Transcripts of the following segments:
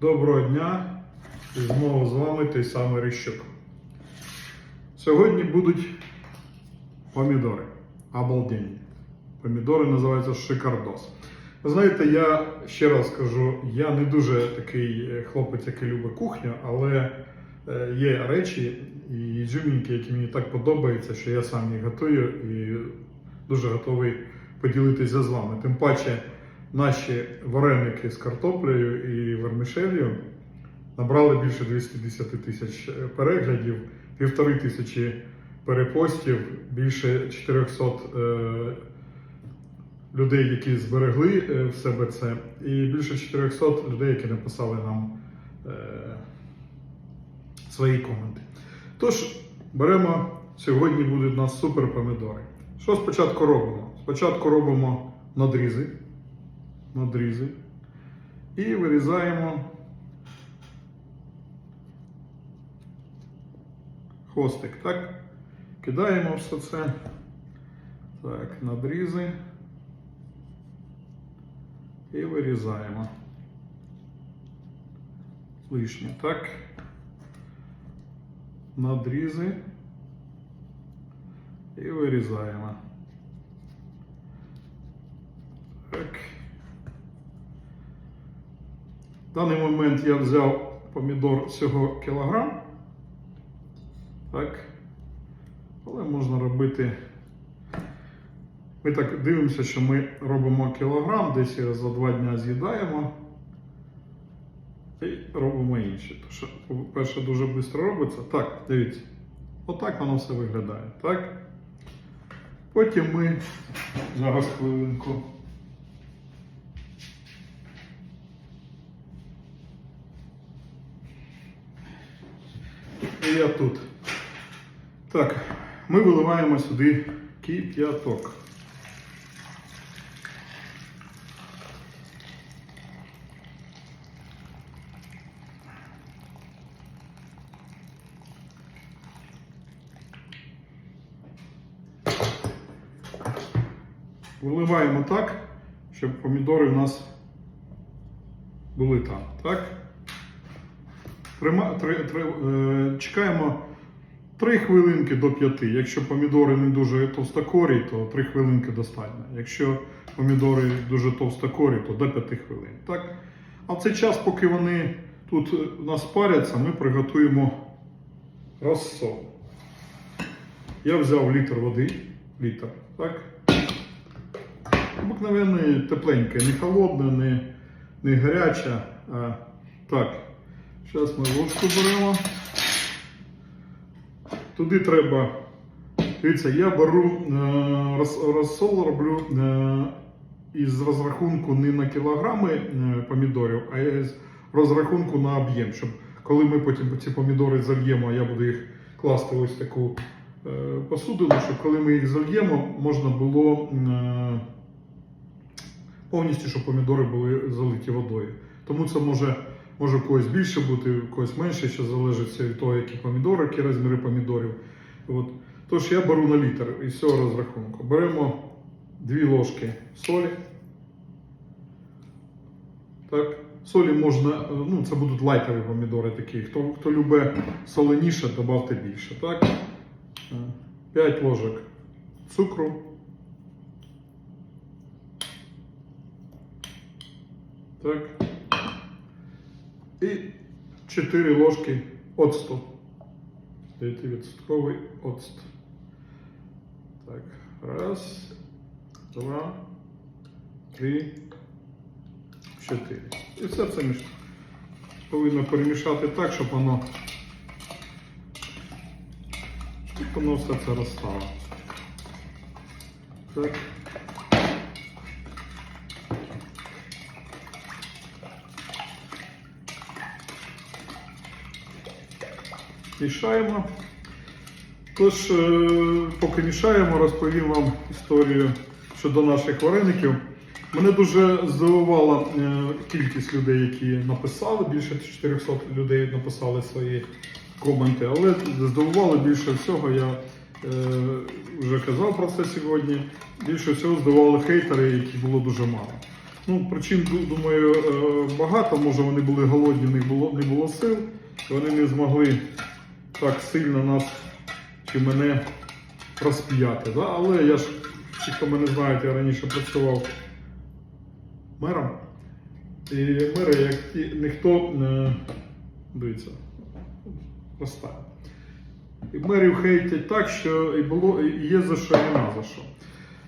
Доброго дня! І знову з вами той самий Рищук. Сьогодні будуть помідори. Обалденні. Помідори називаються шикардос. Ви знаєте, я ще раз скажу, я не дуже такий е, хлопець, який любить кухню, але е, є речі і джумінки, які мені так подобаються, що я сам їх готую і дуже готовий поділитися з вами. Тим паче, наші вареники з картоплею і вермішелью набрали більше 210 тисяч переглядів, півтори тисячі перепостів, більше 400 е, людей, які зберегли е, в себе це, і більше 400 людей, які написали нам е, свої коменти. Тож, беремо, сьогодні будуть у нас супер помідори. Що спочатку робимо? Спочатку робимо надрізи, надрізи і вирізаємо хвостик, так? Кидаємо все це. Так, надрізи. І вирізаємо. Лишнє, так. Надрізи. І вирізаємо. Так. В даний момент я взяв помідор всього кілограм. Так. Але можна робити. Ми так дивимося, що ми робимо кілограм, десь за два дні з'їдаємо. І робимо інші. Тому що, по-перше, дуже швидко робиться. Так, дивіться. Отак воно все виглядає. Так? Потім ми зараз хвилинку. Я тут. Так, ми виливаємо сюди кип'яток. Виливаємо так, щоб помідори в нас були там. Так? Трима, три, три, е, чекаємо 3 хвилинки до 5. Якщо помідори не дуже товстокорі, то 3 хвилинки достатньо. Якщо помідори дуже товстокорі, то до 5 хвилин. Так? А в цей час, поки вони тут у нас паряться, ми приготуємо розсол. Я взяв літр води. Літр, так? Обикновенне тепленьке, не холодне, не, не гаряче. А, так, зараз ми ложку беремо. Туди треба. Дивіться, я беру е, розсол роблю е, із розрахунку не на кілограми е, помідорів, а із розрахунку на об'єм. Щоб коли ми потім ці помідори зальємо, я буду їх класти ось таку посудину, щоб коли ми їх зальємо, можна було повністю, щоб помідори були залиті водою. Тому це може. Може у когось більше бути, у когось менше, що залежить від того, які помідори, які розміри помідорів. От. Тож я беру на літр із цього розрахунку. Беремо 2 ложки солі. Так. Солі можна, ну це будуть лайтові помідори такі. Хто, хто любить соленіше, додавте більше. Так. 5 ложок цукру. Так. І 4 ложки оцту. 9% оцт. Так, раз, два, три, чотири. І все це між... повинно перемішати так, щоб воно, щоб воно все це розстало. Так. Мішаємо. Тож, е, поки мішаємо, розповім вам історію щодо наших вареників. Мене дуже здивувала е, кількість людей, які написали. Більше 400 людей написали свої коменти, але здивувало більше всього. Я е, вже казав про це сьогодні. Більше всього здивували хейтери, яких було дуже мало. Ну, причин, думаю, е, багато. Може вони були голодні, них було, не було сил. Вони не змогли так сильно нас чи мене розп'яти. Да? Але я ж, ті, хто мене знають, я раніше працював мером. І мери, як ті, ніхто не дивіться, розставив. І мерів хейтять так, що і було, і є за що, і нема за що.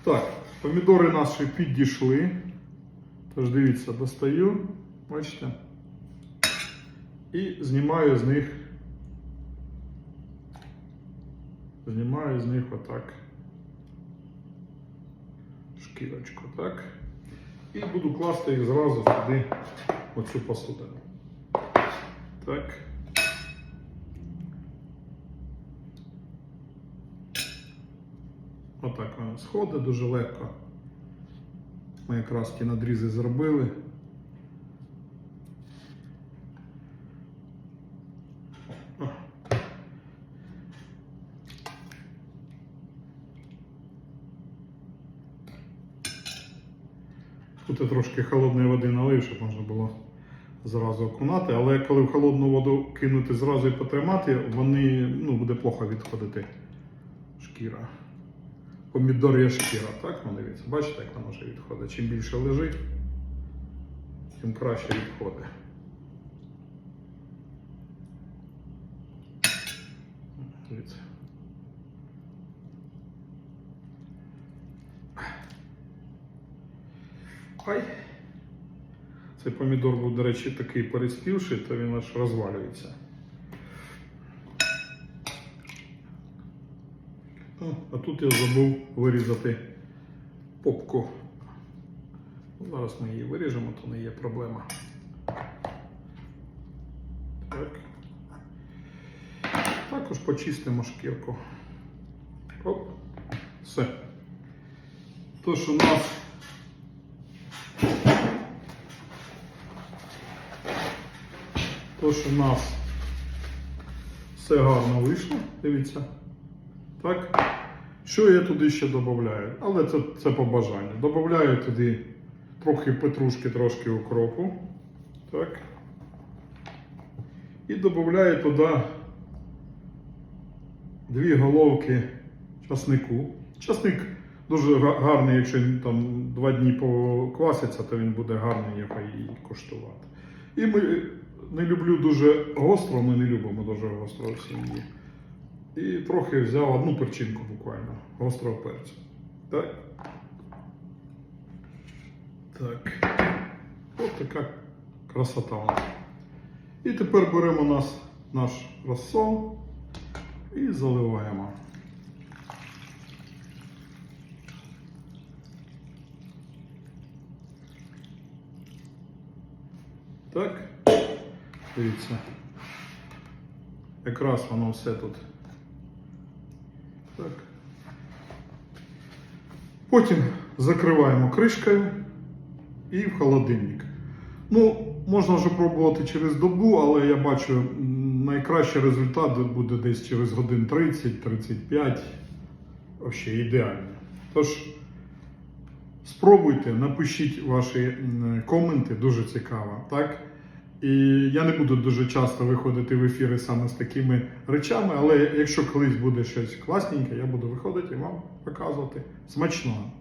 Так, помідори наші підійшли. Тож дивіться, достаю, бачите. І знімаю з них. Знімаю з них отак. Шкірочку, так. І буду класти їх зразу туди, оцю посудину. Так. Отак воно сходить дуже легко. Ми якраз ті надрізи зробили. О. Тут трошки холодної води налив, щоб можна було зразу окунати, але коли в холодну воду кинути зразу і потримати, вони ну, буде плохо відходити шкіра. Помідор'я шкіра, так? Ну, дивіться, бачите, як вона вже відходить. Чим більше лежить, тим краще відходить. Дивіться. Ай. Цей помідор був, до речі, такий переспівший, то він аж розвалюється. О, а тут я забув вирізати попку. Ну, Зараз ми її виріжемо, то не є проблема. Так. Також почистимо шкірку. Оп. Все. Тож у нас Тож у нас все гарно вийшло, дивіться. Так. Що я туди ще додаю? Але це, це по бажанню. Добавляю туди трохи петрушки, трошки укропу. Так. І додаю туди дві головки часнику. Часник дуже гарний, якщо там два дні покваситься, то він буде гарний його і коштувати. І ми не люблю дуже гостро, ми не любимо дуже гостро в сім'ї. І трохи взяв одну перчинку буквально гострого перцю. Так. Так. Ось така красота у нас. І тепер беремо нас, наш розсол і заливаємо. Так. Дивіться. Якраз воно все тут. Так. Потім закриваємо кришкою і в холодильник. Ну, можна вже пробувати через добу, але я бачу, найкращий результат буде десь через годин 30-35. Взагалі ідеально. Тож, спробуйте, напишіть ваші коменти, дуже цікаво. Так? І я не буду дуже часто виходити в ефіри саме з такими речами, але якщо колись буде щось класненьке, я буду виходити і вам показувати. Смачного!